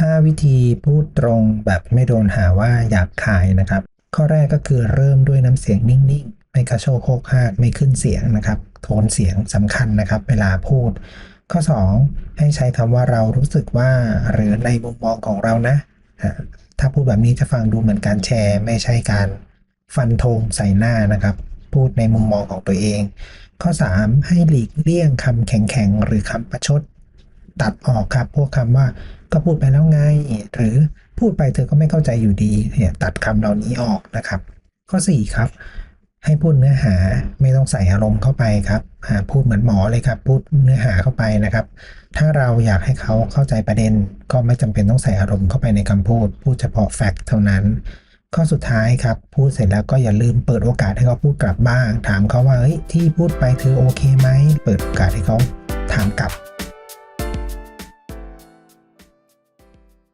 5 วิธีพูดตรงแบบไม่โดนหาว่าหยาบคายนะครับ ข้อแรกก็คือเริ่มด้วยน้ำเสียงนิ่งๆ ไม่กระโชกโคกฮากไม่ขึ้นเสียงนะครับ โทนเสียงสำคัญนะครับ เวลาพูด ข้อ 2 ให้ใช้คำว่าเรารู้สึกว่า หรือในมุมมองของเรานะอะถ้าพูดแบบนี้จะฟังดูเหมือนการแชร์ ไม่ใช่การฟันธงใส่หน้านะครับ พูดในมุมมองของตัวเอง ข้อ 3 ให้หลีกเลี่ยงคำแข็งๆหรือคำประชด ตัดออกครับพวกคำว่า ก็พูดไปแล้วไง หรือพูดไปเธอก็ไม่เข้าใจอยู่ดีเนี่ยตัดคำเหล่านี้ออกนะครับ ข้อ 4 ครับ ให้พูดเนื้อหาไม่ต้องใส่อารมณ์เข้าไปครับพูดเหมือนหมอเลยครับ พูดเนื้อหาเข้าไปนะครับ ถ้าเราอยากให้เขาเข้าใจประเด็น ก็ไม่จำเป็นต้องใส่อารมณ์เข้าไปในคำพูด พูดเฉพาะแฟกต์เท่านั้น ข้อสุดท้ายครับ พูดเสร็จแล้วก็อย่าลืมเปิดโอกาสให้เขาพูดกลับบ้าง ถามเขาว่าเฮ้ยที่พูดไปเธอโอเคไหมเปิดโอกาสให้เขาถามกลับ